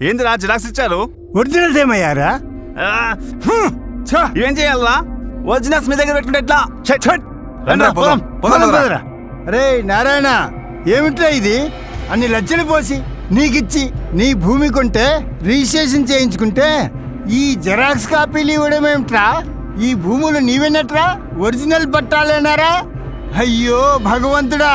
ఏందిరా జిరాక్స్ ఇచ్చారు? ఒరిజినల్స్ ఏమయ్యారా ఇవేం చేయాలరా? ఒరిజినల్స్ మీ దగ్గర పెట్టుకుంటే ఎట్లా? ఛ, ఛ. రండ్రా, పోదాం. పోదాం, పోదాంరా. రే. నారాయణ ఏమిట్రా ఇది? అన్ని లక్షలు పోసి నీకిచ్చి నీ భూమి కొంటే రిజిస్ట్రేషన్ చేయించుకుంటే ఈ జెరాక్స్ కాపీలు ఇవ్వడం ఏమిట్రా? ఈ భూములు నీవెన్నట్రా? ఒరిజినల్ పట్టాలేనారా అయ్యో భగవంతుడా!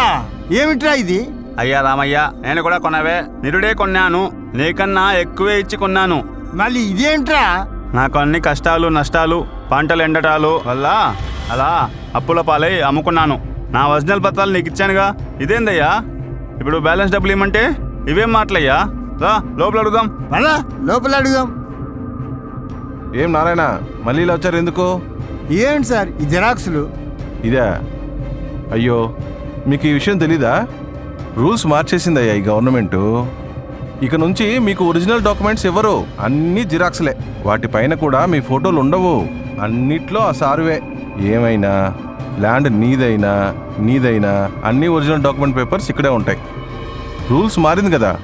ఏమిట్రా ఇది? అయ్యా రామయ్య నేను కూడా కొనవే నిరుడే కొన్నాను. నీకన్నా ఎక్కువే ఇచ్చి కొన్నాను. మళ్ళీ ఇదేంట్రా? నాకు అన్ని కష్టాలు నష్టాలు పంటలు ఎండటాలు వల్ల అలా అప్పుల పాలై అమ్ముకున్నాను. నా ఒరిజినల్ పత్రాలు నీకు ఇచ్చానుగా. ఇదేందయ్యా? ఇప్పుడు బ్యాలెన్స్ డబ్బులు ఇవ్వమంటే ఇవేం మాటలయ్యా? రా లోపల అడుగుదాం. మళ్ళా? లోపల అడుగుదాం. ఏం నారాయణ మళ్ళీ ఇలా వచ్చారు ఎందుకు? ఏంటి సార్ ఈ జెరాక్స్లు? ఇదే? అయ్యో మీకు ఈ విషయం తెలీదా? రూల్స్ మార్చేసిందయ్యా ఈ గవర్నమెంట్. ఇక నుంచి మీకు ఒరిజినల్ డాక్యుమెంట్స్ ఇవ్వరు అన్నీ జిరాక్స్లే. వాటిపైన కూడా మీ ఫోటోలు ఉండవు. అన్నిట్లో ఆ సారువే. ఏమైనా ల్యాండ్ నీదైనా నీదైనా అన్ని ఒరిజినల్ డాక్యుమెంట్ పేపర్స్ ఇక్కడే ఉంటాయి. రూల్స్ మారింది కదా.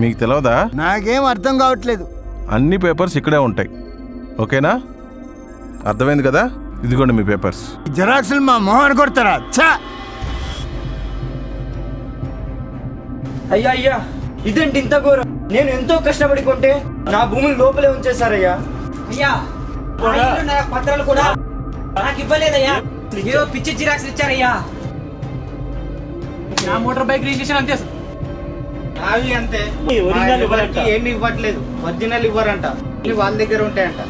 మీకు తెలియదా నాకేం అర్థం కావట్లేదు. అన్ని పేపర్స్ ఇక్కడే ఉంటాయి. ఓకేనా? అర్థమైంది కదా? ఇదిగోండి మీ పేపర్స్. జెరాక్స్లు మా మొహన్ కొడతారా? ఛా! అయ్యా అయ్యా ఇదేంటి ఇంత ఘోరం? నేను ఎంతో కష్టపడి కొంటే నా భూమిని లోపలే ఉంచేశారయ్యా. అయ్యా ఆ ఇల్లు నా పత్రాలు కూడా నాకు ఇవ్వలేదయ్యా. ఏదో పిచ్చి జిరాక్స్ ఇచ్చారయ్యా. నా మోటార్ బైక్ రిజిస్ట్రేషన్ అంతే. అవి అంతే. ఒరిజినల్ ఇవ్వరంట. ఎవరికి ఏమి ఇవ్వట్లేదు. ఒరిజినల్ ఇవ్వరంట. ఇవి వాళ్ళ దగ్గర ఉంటాయంట.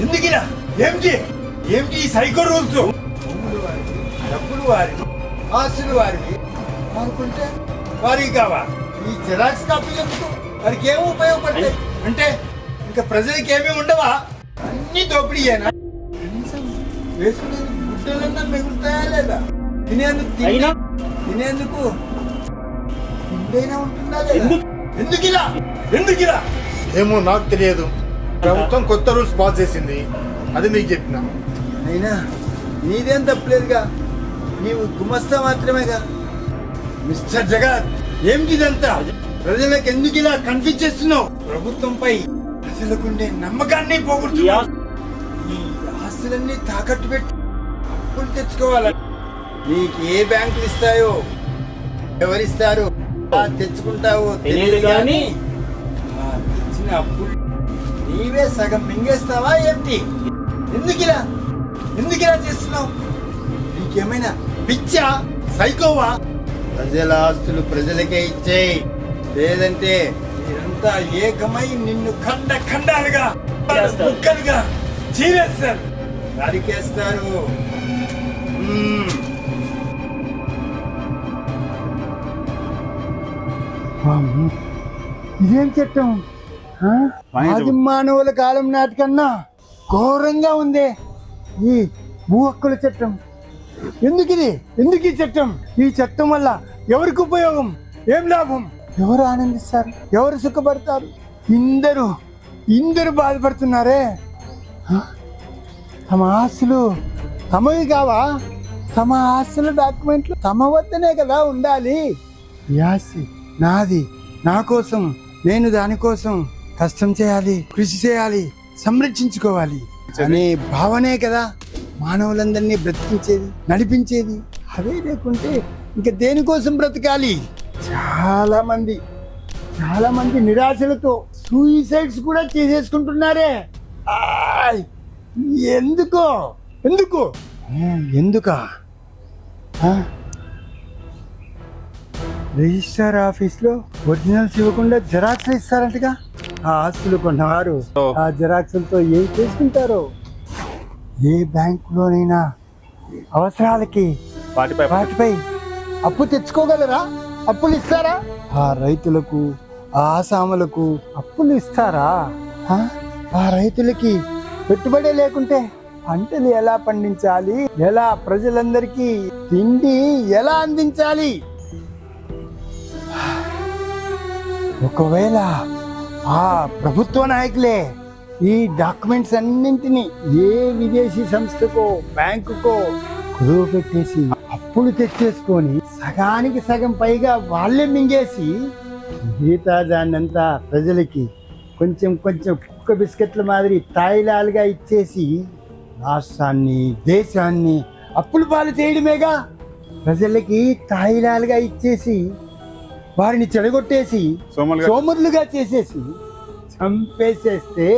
ఎందుకిలా ఏమిటి? ఏమిటి ఈ సైకో రూల్స్? భూములు వారివి డబ్బులు వారివి ఆస్తులు వారివి. అనుకుంటే వారికి కావా ఈ జిరాక్స్ కాపీలు ఎందుకు? వారికి ఏమి ఉపయోగపడతాయి? అంటే ఇంకా ప్రజలకి ఏమీ ఉండవా? అన్ని దోపిడీయేనా? వేసుకునే గుడ్డలన్నా మిగులుతాయా లేదా? తినేందుకు? తినేందుకు తిండైనా ఉంటుందా లేదా? ఎందుకు? ఇలా ఎందుకు ఇలా ఏమో నాకు తెలియదు. ప్రభుత్వం కొత్త రూల్స్ పాస్ చేసింది. అది మీకు చెప్పిన. అయినా నీదేం తప్పలేదుగా. నీవు గుమస్తా మాత్రమేగా. మిస్టర్ జగత్! ఏమిటి ఇదంతా ప్రజలకు ఎందుకు ఇలా కన్ఫ్యూజ్ చేస్తున్నావు? ప్రభుత్వంపై ప్రజలకుండే నమ్మకాన్ని పోగొడుతున్నావు. ఈ ఆస్తులన్నీ తాకట్టు పెట్టి అప్పులు తెచ్చుకోవాలి? నీకు ఏ బ్యాంకులు ఇస్తాయో ఎవరిస్తారు తెచ్చుకుంటావో తెలియదు కానీ తెచ్చిన అప్పులు నీవే సగం మింగేస్తావా ఏంటి? ఎందుకు ఇలా ఎందుకు ఇలా చేస్తున్నావు? నీకేమైనా పిచ్చా? సైకోవా? ప్రజల ఆస్తులు ప్రజలకే ఇచ్చేయి లేదంటే మీరంతా ఏకమై నిన్ను ఖండ ఖండాలుగా ముక్కలుగా చీరేస్తారు. నరికేస్తారు మ్మ్. ఇదేం చట్టం? ఆ? ఆది మానవుల కాలం నాటికన్నా ఘోరంగా ఉంది ఈ భూ హక్కుల చట్టం. ఎందుకు ఇది? ఎందుకు ఈ చట్టం? ఈ చట్టం వల్ల ఎవరికి ఉపయోగం? ఏం లాభం? ఎవరు ఆనందిస్తారు? ఎవరు సుఖపడతారు? ఇందరూ ఇందరూ బాధపడుతున్నారే? తమ ఆస్తులు తమవి కావా? తమ ఆస్తుల డాక్యుమెంట్లు తమ వద్దనే కదా ఉండాలి? యాసి నాది నా కోసం నేను దానికోసం కష్టం చేయాలి కృషి చేయాలి సంరక్షించుకోవాలి. అనే భావనే కదా మానవులందరినీ బ్రతికించేది నడిపించేది అదే లేకుంటే ఇంకా దేనికోసం బ్రతకాలి? చాలా మంది చాలా మంది నిరాశలతో సూయిసైడ్స్ కూడా చేసేసుకుంటున్నారే! ఎందుకో ఎందుకు? ఎందుకా? రిజిస్టర్ ఆఫీస్లో ఒరిజినల్స్ ఇవ్వకుండా జెరాక్స్ ఇస్తారంటగా? ఆ ఆస్తులు కొన్నవారు ఆ జెరాక్సులతో ఏం చేసుకుంటారో? ఏ బ్యాంకులోనైనా అవసరాలకి వాటిపై వాటిపై అప్పు తెచ్చుకోగలరా? అప్పులు ఇస్తారా? ఆ రైతులకు ఆ ఆసాములకు అప్పులు ఇస్తారా? ఆ? ఆ రైతులకి పెట్టుబడి లేకుంటే పంటలు ఎలా పండించాలి? ఎలా ప్రజలందరికీ తిండి ఎలా అందించాలి? ఒకవేళ ఆ ప్రభుత్వ నాయకులే ఈ డాక్యుమెంట్స్ అన్నింటినీ ఏ విదేశీ సంస్థకో బ్యాంకుకో కుదువ పెట్టేసి అప్పులు తెచ్చేసుకొని సగానికి సగం పైగా వాళ్ళే మింగేసి మిగతా దాన్నంతా ప్రజలకి కొంచెం కొంచెం కుక్క బిస్కెట్ల మాదిరి తాయిలాలుగా ఇచ్చేసి రాష్ట్రాన్ని దేశాన్ని అప్పులు పాలు చేయడమేగా? ప్రజలకి తాయిలాలుగా ఇచ్చేసి వారిని చెడగొట్టేసి సోమరులుగా చేసేసి చంపేసేస్తే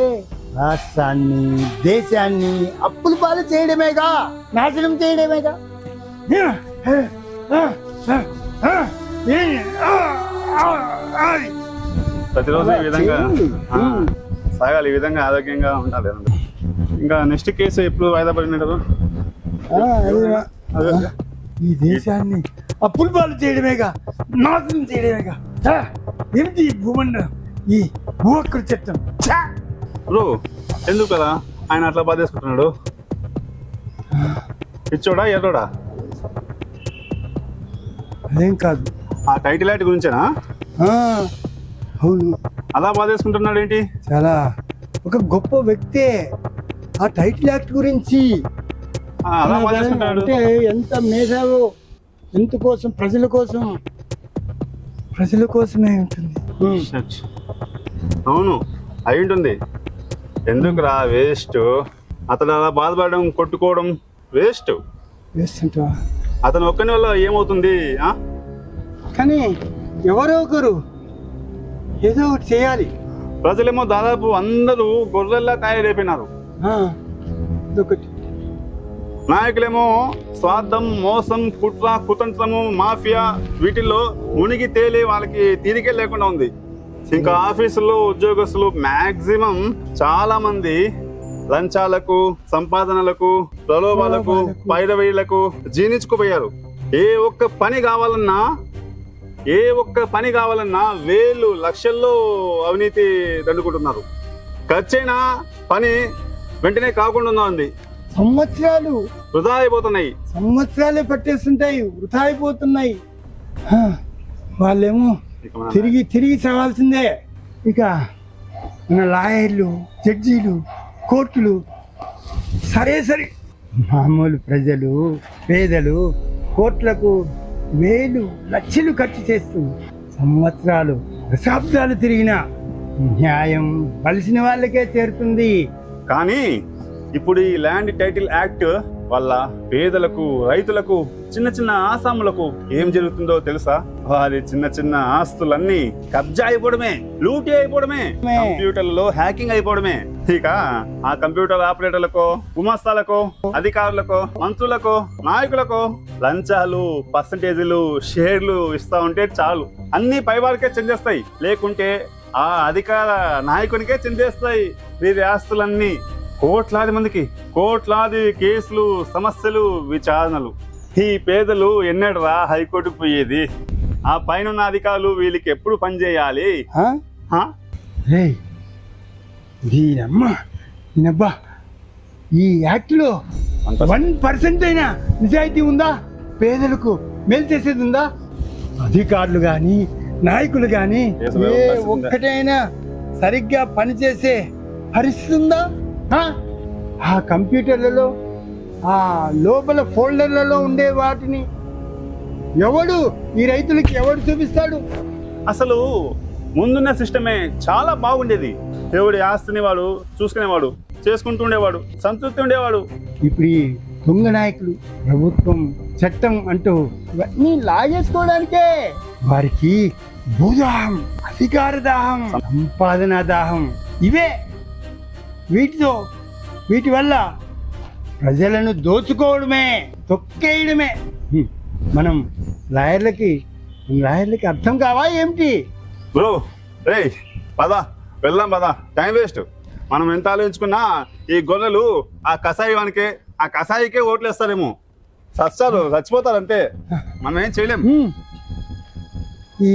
రాష్ట్రాన్ని దేశాన్ని అప్పులు పాలు చేయడమేగా? నాశనం చేయడమేగా? ప్రతిరోజు ఈ విధంగా సాగాలి ఈ విధంగా ఆరోగ్యంగా ఉండాలి ఇంకా నెక్స్ట్ కేసు ఎప్పుడు వాయిదా పడినట్టు. ఈ దేశాన్ని అప్పులు పాలు చేయడమేగా? నాశనం చేయడమేగా! ఏమిటి ఈ భూమండలం ఈ చట్టం ఛా! బ్రో ఎందుకు కదా ఆయన అట్లా బాధేసుకుంటున్నాడు? ఇచ్చోడా ఎర్రోడా? అదేం కాదు. ఆ టైటిల్ యాక్ట్ గురించేనా? ఆ, అవును. అలా బాధేసుకుంటున్నాడు ఏంటి? చాలా. ఒక గొప్ప వ్యక్తే ఆ టైటిల్ యాక్ట్ గురించి. ఆ, అలా బాధేసుకుంటున్నాడు అంటే ఎంత మేధావో ఎంత కోసం ప్రజల కోసం ప్రజల కోసమే ఉంటుంది. ఉమ్. అవును అయి ఉంటుంది ఎందుకురా వేస్ట్? అతను అలా బాధపడడం కొట్టుకోవడం వేస్ట్. వేస్తుంటావా అతను ఒక్కని వల్ల ఏమవుతుంది ఆ? కానీ ఎవరో ఒకరు ఏదో ఒకటి చేయాలి. ప్రజలేమో దాదాపు అందరూ గొర్రెల్లా తయారైపోయినారు. ఆ, ఇదొకటి నాయకులేమో స్వార్థం మోసం కుట్ర కుతంత్రము మాఫియా వీటిల్లో మునిగి తేలి వాళ్ళకి తీరికే లేకుండా ఉంది. ఇంకా ఆఫీసుల్లో ఉద్యోగస్తులు మాక్సిమం చాలా మంది లంచాలకు సంపాదనలకు ప్రలోభాలకు. పైరవీళ్ళకు జీర్ణించుకుపోయారు. ఏ ఒక్క పని కావాలన్నా ఏ ఒక్క పని కావాలన్నా వేలు లక్షల్లో అవినీతి దండుకుంటున్నారు. ఖర్చైన పని వెంటనే కాకుండా ఉంది. సంవత్సరాలు. వృధా అయిపోతున్నాయి. సంవత్సరాలే పట్టేస్తుంటాయి వృధా అయిపోతున్నాయి. వాళ్ళేమో తిరిగి తిరిగి చదవాల్సిందే ఇక మన లాయర్లు జడ్జీలు కోర్టులు సరే సరే. మామూలు ప్రజలు పేదలు కోర్టులకు వేలు లక్షలు ఖర్చు చేస్తూ సంవత్సరాలు దశాబ్దాలు తిరిగిన న్యాయం బలిసిన వాళ్ళకే చేరుతుంది. కానీ ఇప్పుడు ఈ ల్యాండ్ టైటిల్ యాక్ట్ వల్ల పేదలకు రైతులకు చిన్న చిన్న ఆసాములకు ఏం జరుగుతుందో తెలుసా? వారి చిన్న చిన్న ఆస్తులన్నీ కబ్జా అయిపోవడమే లూటీ అయిపోవడమే. కంప్యూటర్లలో హ్యాకింగ్ అయిపోవడమే. ఇక ఆ కంప్యూటర్ ఆపరేటర్లకు గుమస్తాలకు అధికారులకు మంత్రులకు నాయకులకు లంచాలు పర్సంటేజీలు షేర్లు ఇస్తా ఉంటే చాలు. అన్ని పైవారికే చెందేస్తాయి. లేకుంటే ఆ అధికార నాయకునికే చెందేస్తాయి. వీరి ఆస్తులన్నీ. కోట్లాది మందికి కోట్లాది కేసులు సమస్యలు విచారణలు. ఈ పేదలు ఎన్నడరా హైకోర్టుకు పోయేది? ఆ పైన అధికారులు వీళ్ళకి ఎప్పుడు పనిచేయాలి దీనమ్మ ఈ యాక్ట్లో వన్ పర్సెంట్ అయినా నిజాయితీ ఉందా? పేదలకు మేలు చేసేది ఉందా? అధికారులు కానీ నాయకులు కానీ ఏ? ఒక్కటైనా సరిగ్గా పనిచేసే పరిస్థితి ఉందా? ఆ? కంప్యూటర్లలో ఆ లోపల ఫోల్డర్లలో ఉండే వాటిని ఎవడు ఈ రైతులకి ఎవడు చూపిస్తాడు? అసలు ముందున్న సిస్టమే చాలా బాగుండేది. దేవుడి ఆస్తిని వాడు చూసుకునేవాడు చేసుకుంటూ ఉండేవాడు సంతృప్తి ఉండేవాడు. ఇప్పుడు ఈ దొంగ నాయకులు ప్రభుత్వం చట్టం అంటూ ఇవన్నీ లాగేసుకోవడానికే వారికి భూదాహం అధికార దాహం సంపాదన దాహం ఇవే. వీటితో వీటి వల్ల ప్రజలను దోచుకోవడమే తొక్కేయడమే. మనం లాయర్లకి లాయర్లకి అర్థం కావా ఏమిటి? బ్రో రే పద వెళ్దాం పద టైం వేస్ట్. మనం ఎంత ఆలోచించుకున్నా ఈ గొర్రెలు ఆ కషాయానికే ఆ కషాయికే ఓట్లు వేస్తారేమో సస్తారు చచ్చిపోతారు అంతే. మనం ఏం చేయలేం. ఈ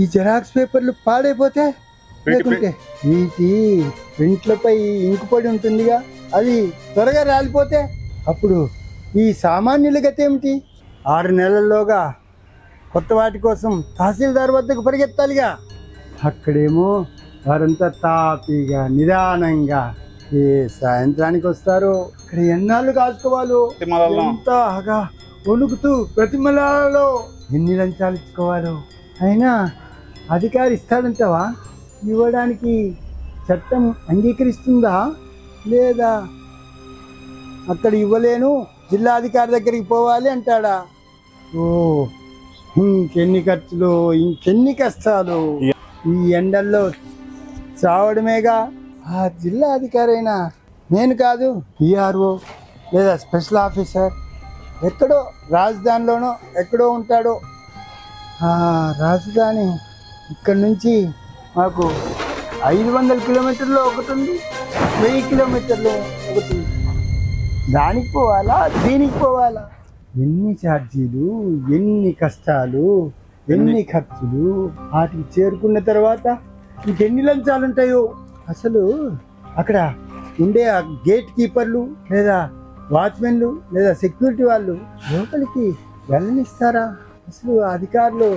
ఈ జెరాక్స్ పేపర్లు పాడైపోతే లేకుంటే వీటి ప్రింట్లపై ఇంకు పడి ఉంటుందిగా. అది త్వరగా రాలిపోతే అప్పుడు ఈ సామాన్యుల గతి ఏమిటి? ఆరు నెలల్లోగా కొత్త వాటి కోసం తహసీల్దార్ వద్దకు పరిగెత్తాలిగా. అక్కడేమో వారంతా తాపీగా నిదానంగా ఏ సాయంత్రానికి వస్తారో? ఇక్కడ ఎన్నాళ్ళు కాసుకోవాలో ప్రతిమలలో. ఎంత ఆగా వణుకుతూ ప్రతిమలలో ఎన్ని లంచాలు ఇచ్చుకోవాలో? అయినా అధికారి ఇస్తాడంటావా? ఇవ్వడానికి చట్టం అంగీకరిస్తుందా? లేదా అక్కడ ఇవ్వలేను జిల్లాధికారి దగ్గరికి పోవాలి అంటాడా? ఓ ఇంకెన్ని ఖర్చులు ఇంకెన్ని కష్టాలు. ఈ ఎండల్లో చావడమేగా? ఆ జిల్లా అధికారైన? నేను కాదు ఈఆర్ఓ లేదా స్పెషల్ ఆఫీసర్. ఎక్కడో రాజధానిలోనో ఎక్కడో ఉంటాడో. ఆ రాజధాని ఇక్కడ నుంచి మాకు ఐదు వందల కిలోమీటర్లు ఒకటి ఉంది వెయ్యి కిలోమీటర్లు ఒకటి ఉంది దానికి పోవాలా? దీనికి పోవాలా? ఎన్ని ఛార్జీలు ఎన్ని కష్టాలు ఎన్ని ఖర్చులు వాటికి చేరుకున్న తర్వాత ఇంకెన్ని లంచాలు ఉంటాయో అసలు అక్కడ ఉండే ఆ గేట్ కీపర్లు లేదా వాచ్మెన్లు లేదా సెక్యూరిటీ వాళ్ళు లోపలికి వెళ్ళనిస్తారా? అసలు ఆ అధికారులు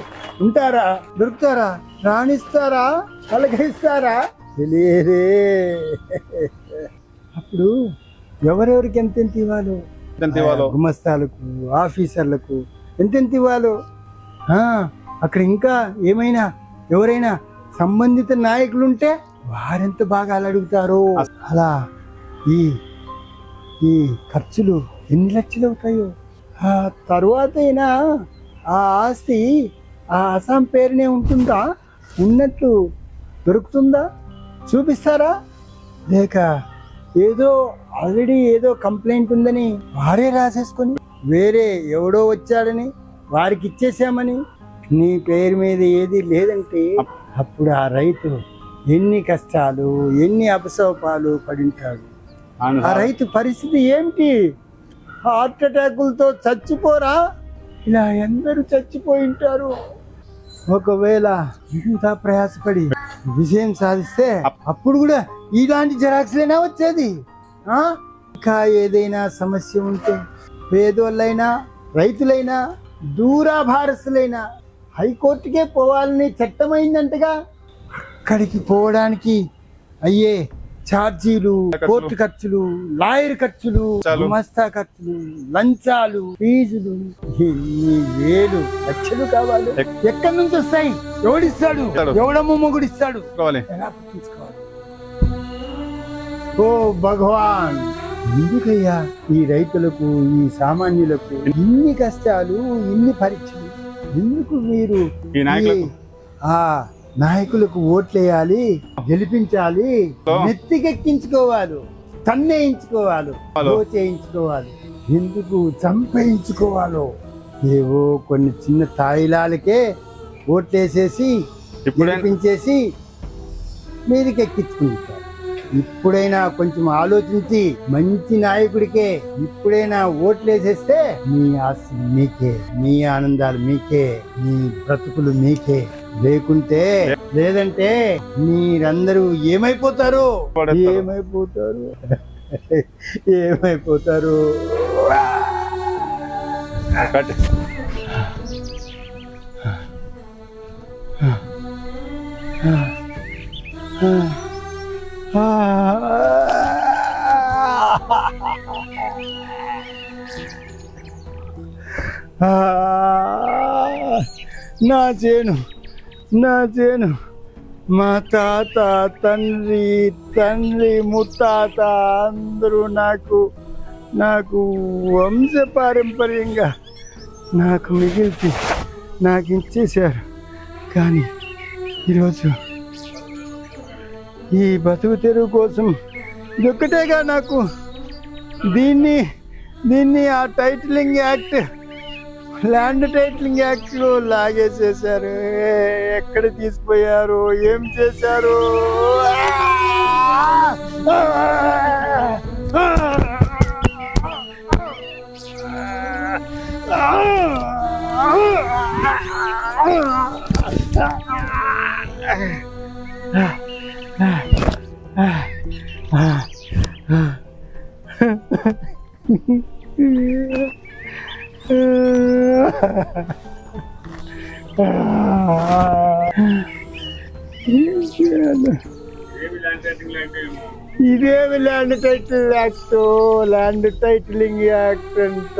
ఉంటారా? దొరుకుతారా? రాణిస్తారా? పలకరిస్తారా? తెలియదే. అప్పుడు ఎవరెవరికి ఎంతెంత ఇవ్వాలో? గుమస్తాలకు ఆఫీసర్లకు ఎంతెంత ఇవ్వాలో? అక్కడ ఇంకా ఏమైనా ఎవరైనా సంబంధిత నాయకులు ఉంటే వారెంత బాగా అడుగుతారో? అలా ఈ ఈ ఖర్చులు ఎన్ని లక్షలు అవుతాయో? ఆ తర్వాత అయినా ఆ ఆస్తి ఆ అసాం పేరునే ఉంటుందా? ఉన్నట్లు దొరుకుతుందా? చూపిస్తారా? లేక ఏదో ఆల్రెడీ ఏదో కంప్లైంట్ ఉందని వారే రాసేసుకొని వేరే ఎవడో వచ్చాడని వారికి ఇచ్చేసామని? నీ పేరు మీద ఏది లేదంటే అప్పుడు ఆ రైతు ఎన్ని కష్టాలు ఎన్ని అపసోపాలు పడింటాడు. ఆ. రైతు పరిస్థితి ఏంటి హార్ట్ అటాకులతో చచ్చిపోరా? ఇలా ఎందరూ చచ్చిపోయి ఉంటారు ఒకవేళ ఇంత ప్రయాసపడి విజయం సాధిస్తే అప్పుడు కూడా ఇలాంటి జెరాక్స్లైనా వచ్చేది? ఇంకా ఏదైనా సమస్య ఉంటే పేదోళ్ళైనా రైతులైనా దూరాభారస్తులైనా హైకోర్టుకే పోవాలని చట్టమైందంటగా అక్కడికి పోవడానికి అయ్యే ఛార్జీలు కోర్టు ఖర్చులు లాయర్ ఖర్చులు చాలు. గుమస్తా ఖర్చులు లంచాలు ఫీజులు. ఎన్ని వేలు లక్షలు కావాలి? ఎక్కడి నుంచి వస్తాయి? ఎవడిస్తాడు. ఎవడమ్మ మొగుడిస్తాడు? ఎలా పట్టించుకోవాలి? ఓ భగవాన్! ఎందుకయ్యా ఈ రైతులకు ఈ సామాన్యులకు ఇన్ని కష్టాలు ఇన్ని పరీక్షలు? ఎందుకు మీరు ఆ నాయకులకు ఓట్లేయాలి గెలిపించాలి నెత్తికెక్కించుకోవాలి తన్నేయించుకోవాలి. చేయించుకోవాలి ఎందుకు చంపేయించుకోవాలో? ఏవో కొన్ని చిన్న తాయిలాలకే ఓట్లేసేసి గెలిపించేసి మీదికి ఎక్కించుకుంటారు ఇప్పుడైనా కొంచెం ఆలోచించి మంచి నాయకుడికే ఇప్పుడైనా ఓట్లేసేస్తే మీ ఆస్తి మీకే మీ ఆనందాలు మీకే మీ బ్రతుకులు మీకే. లేకుంటే లేదంటే మీరందరూ ఏమైపోతారు. ఏమైపోతారు? ఏమైపోతారు? నా చేను. నా చేను మా తాత తండ్రి తండ్రి ముత్తాత అందరూ నాకు నాకు వంశ పారంపర్యంగా నాకు మిగిల్చి నాకు ఇచ్చేశారు. కానీ ఈరోజు ఈ బతుకు తెరువు కోసం ఇదొక్కటేగా నాకు దీన్ని దీన్ని ఆ titling act land titling act లాగేసేశారు. ఎక్కడ తీసుకుపోయారు ఏం చేశారు? ఆ! ఇదేమి land title act land titling act అంట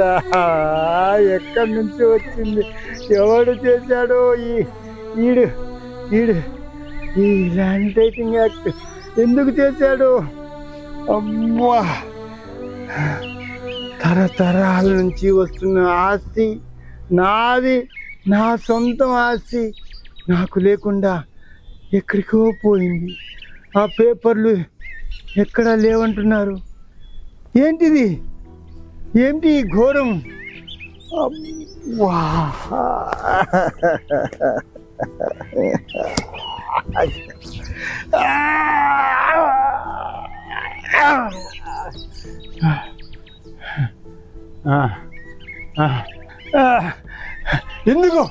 ఎక్కడి నుంచి వచ్చింది? ఎవడు చేశాడో ఈ ఈడు ఈడు ఈ ల్యాండ్ టైటింగ్ యాక్ట్ ఎందుకు చేశాడు? అమ్మా! తరతరాల నుంచి వస్తున్న ఆస్తి నాది నా సొంతం ఆస్తి నాకు లేకుండా ఎక్కడికో పోయింది. ఆ పేపర్లు ఎక్కడా లేవంటున్నారు? ఏంటిది? ఏంటి ఈ ఘోరం. ఎందుకు?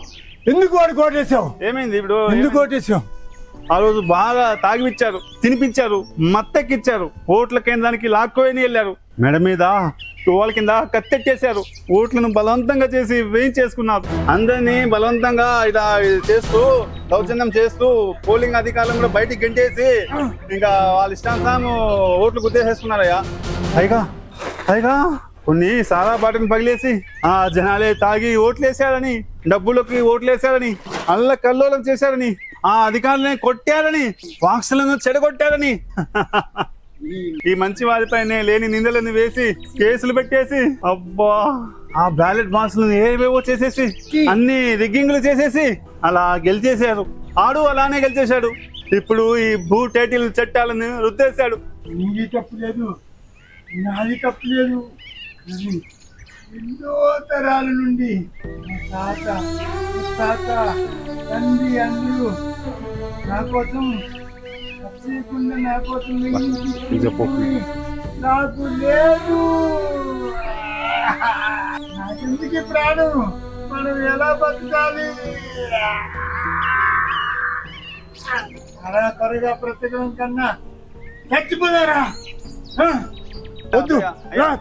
ఎందుకు వాడు కోటేశావు? ఏమైంది ఇప్పుడు? ఎందుకు కోటేశావు? ఆ రోజు బాగా తాగిపిచ్చారు తినిపించారు మత్తెక్కిచ్చారు. ఓట్ల కేంద్రానికి లాక్కోని వెళ్ళారు. మెడ మీద టువాల కింద కత్తెట్టేశారు. ఓట్లను బలవంతంగా చేసి వేయించేసుకున్నారు. అందరినీ బలవంతంగా ఇలా చేస్తూ దౌర్జన్యం చేస్తూ పోలింగ్ అధికారులను కూడా బయటికి గెంటేసి ఇంకా వాళ్ళ ఇష్టానుసారం ఓట్లు గుర్తేసేసుకున్నారయ్యా పైగా పైగా కొన్ని సారా బాటను పగిలేసి ఆ జనాలే తాగి ఓట్లేసారని డబ్బులకి ఓట్లేసారని అల్ల కల్లోలం చేశారని ఆ అధికారులని కొట్టారని వాక్సులను చెడగొట్టారని. ఈ మంచి వారిపైనే లేని నిందలను వేసి కేసులు పెట్టేసి అబ్బా. ఆ బ్యాలెట్ బాక్సులను ఏవేవో చేసేసి అన్ని రిగ్గింగ్లు చేసేసి అలా గెలిచేశారు. ఆడు అలానే గెలిచేశాడు. ఇప్పుడు ఈ భూ టైటిల్ చట్టాలను రుద్దేశాడు. తప్పు లేదు. నాది తప్పు లేదు. ఎన్నో తరాల నుండి తాత తాత తండ్రి అందరూ నా కోసం చేయకుండా నా కోసం. నాకు లేదు. నాకెందుకు ప్రాణం? మనం ఎలా బతకాలి? అలా త్వరగా బ్రతకడం కన్నా చచ్చిపోదారా? వద్దు.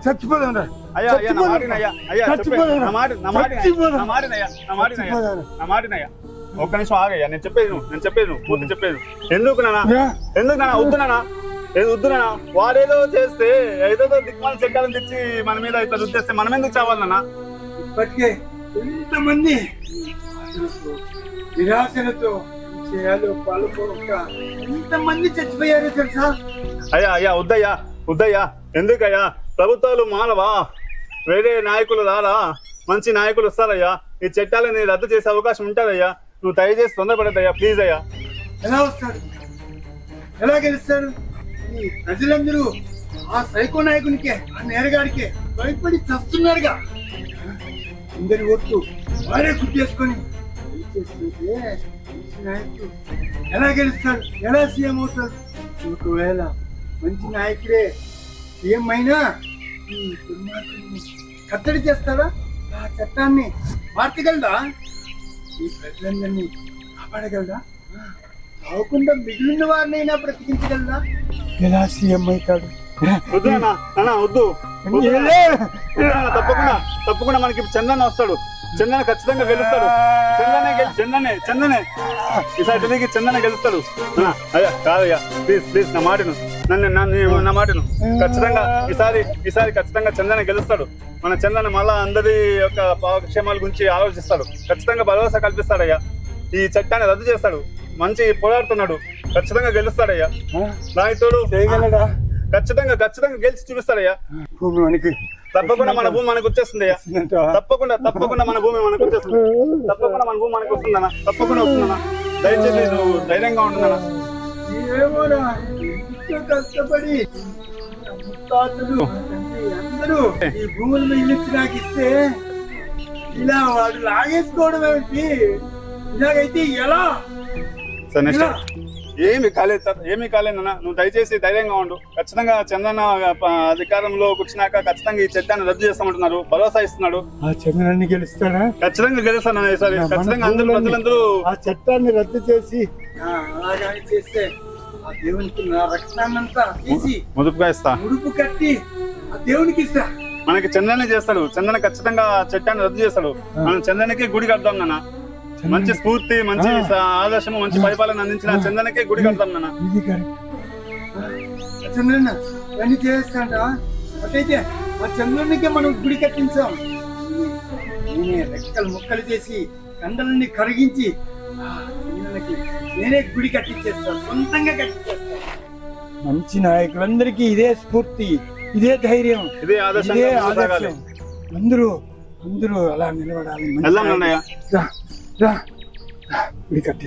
చచ్చిపోదాం రా. ఒక్క నిమిషం ఆగయ్యా నేను చెప్పేది నువ్వు నేను చెప్పేది నువ్వు పూర్తి చెప్పేది. ఎందుకు నానా. ఎందుకు నానా? వద్దు నానా. ఏది వద్దు నానా. వాడేదో చేస్తే ఏదో దిక్మాల చట్టాలను తెచ్చి మన మీద ఇట్లా రుద్దేస్తే మనం ఎందుకు చావాలి నానా? ఇప్పటికే ఎంతమంది నిరాశలతో చేయాలో పాల్గొక ఎంతమంది చచ్చిపోయారో తెలుసా? అయ్యా అయ్యా వద్దయ్యా వద్దయ్యా. ఎందుకయ్యా? ప్రభుత్వాలు మానవా వేరే నాయకులు రారా? మంచి నాయకులు వస్తారయ్యా. ఈ చట్టాలని రద్దు చేసే అవకాశం ఉంటుందయ్యా. నువ్వు దయచేసి తొందరపడద్దయ్యా ప్లీజ్ అయ్యా ఎలా వస్తాడు? ఎలా గెలుస్తాడు? ఈ ప్రజలందరూ ఆ సైకో నాయకునికే ఆ నేరగాడికే భయపడి చస్తున్నారుగా. అందరి ఓట్లు వారే గుర్తేసుకొని నాయకుడు ఎలా గెలుస్తాడు? ఎలా సీఎం అవుతాడు? ఒకవేళ మంచి నాయకుడే సీఎం అయినా ఈ కట్టడి చేస్తాడా ఆ చట్టాన్ని మార్చగలదా ఈ ప్రజలందరినీ కాపాడగలదా కాకుండా మిగిలిన వారినైనా బ్రతికించగలదా ఎలా సీఎం అవుతాడు? వద్దు వద్దు. తప్పకుండా తప్పకుండా మనకి చందన్ వస్తాడు. చందన ఖచ్చితంగా గెలుస్తాడు. చందనే గెలి చందనే చందనే ఈసారి తిరిగి చందన గెలుస్తాడు. అయ్యా కాదయ్యా ప్లీజ్ ప్లీజ్ నా మాటను. నన్ను నన్ను నా మాటను ఖచ్చితంగా ఈసారి ఈసారి ఖచ్చితంగా చందన గెలుస్తాడు. మన చందన మళ్ళా అందరి యొక్క క్షేమాల గురించి ఆలోచిస్తాడు. ఖచ్చితంగా భరోసా కల్పిస్తాడయ్యా. ఈ చట్టాన్ని రద్దు చేస్తాడు. మంచి పోరాడుతున్నాడు. ఖచ్చితంగా గెలుస్తాడయ్యా. చేయగలడా? ఖచ్చితంగా ఖచ్చితంగా గెలిచి చూపిస్తాడయ్యా. భూమి మనకి తప్పకుండా మన భూమి మనకు వచ్చేస్తుంది? తప్పకుండా తప్పకుండా మన భూమి మనకు వచ్చేస్తుంది. తప్పకుండా మన భూమి మనకు వస్తుందన్నా. తప్పకుండా వస్తుందన్నా. దయచేసి నువ్వు ధైర్యంగా ఉంటుందన్నా ఏమోరా. ఎంతో కష్టపడి తండ్రి అందరూ ఈ భూములు మిగిలించి నాకు ఇస్తే ఇలా వాడు లాగేసుకోవడం ఏమిటి? ఇలాగైతే ఎలా? సార్ ఏమి కాలేదు సార్ ఏమీ కాలేదన్నా నువ్వు దయచేసి ధైర్యంగా ఉండు. ఖచ్చితంగా చందన ప- అధికారంలోకి వచ్చినాక ఖచ్చితంగా ఈ చట్టాన్ని రద్దు చేస్తామంటున్నారు. భరోసా ఇస్తున్నాడు. ఆ చంద్రాన్ని గెలుస్తాడా? ఖచ్చితంగా గెలుస్తాను ఈసారి. ఖచ్చితంగా అందరూ ప్రజలందరూ ఆ చట్టాన్ని రద్దు చేసి చేస్తే ఆ దేవునికి నా రక్తాన్నంతా తీసి ముదుపుగా ఇస్తా. ముడుపు కట్టి ఆ దేవునికి ఇస్తా. మనకి చందనే చేస్తాడు. చందన ఖచ్చితంగా చట్టాన్ని రద్దు చేస్తాడు. మనం చందనకి గుడి కడదాం నాన్న. మంచి స్ఫూర్తి మంచి ఆదర్శము మంచి పరిపాలన అందించిన చందనకే గుడి కడదాం నాన్న. చంద్రన్న ఇవన్నీ చేస్తాంట అటైతే ఆ చంద్రునికే మనం గుడి కట్టించాం. నేనే రెక్కలు ముక్కలు చేసి కండలన్నీ కరిగించి నేనే గుడి కట్టించేస్తాను సొంతంగా కట్టించేస్తాను మంచి నాయకులందరికీ ఇదే స్ఫూర్తి ఇదే ధైర్యం ఇదే. ఆదర్శం అందరూ అందరూ అలా నిలబడాలి రా రా. గుడి కట్టి